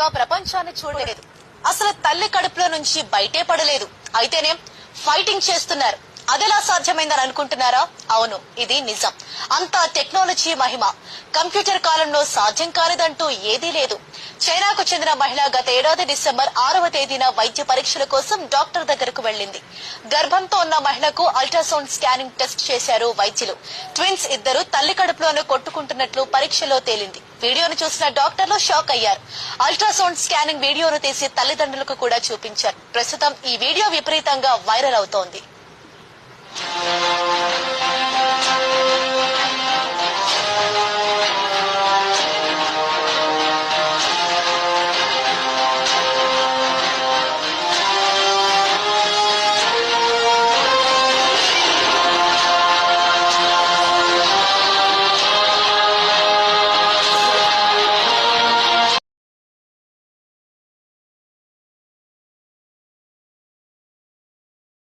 ఇంకా ప్రపంచాన్ని చూడలేదు. అసలు తల్లి కడుపులో నుంచి బయటే పడలేదు. అయితేనే ఫైటింగ్ చేస్తున్నారు. అదెలా సాధ్యమైందని అనుకుంటున్నారా? అవును ఇది నిజం. అంతా టెక్నాలజీ మహిమ. కంప్యూటర్ కాలంలో సాధ్యం కానిదంటూ ఏదీ లేదు. చైనాకు చెందిన మహిళ గత ఏడాది డిసెంబర్ ఆరవ తేదీన వైద్య పరీక్షల కోసం డాక్టర్ దగ్గరకు వెళ్ళింది గర్భంతో ఉన్న మహిళకు అల్ట్రాసౌండ్ స్కానింగ్ టెస్ట్ చేశారు వైద్యులు. ట్విన్స్ ఇద్దరు తల్లి కడుపులోనే కొట్టుకుంటున్నట్లు పరీక్షలో తేలింది. వీడియోను చూసిన డాక్టర్లు షాక్ అయ్యారు. అల్ట్రాసౌండ్ స్కానింగ్ వీడియోను తీసి తల్లిదండ్రులకు కూడా చూపించారు. ప్రస్తుతం ఈ వీడియో విపరీతంగా వైరల్ అవుతోంది.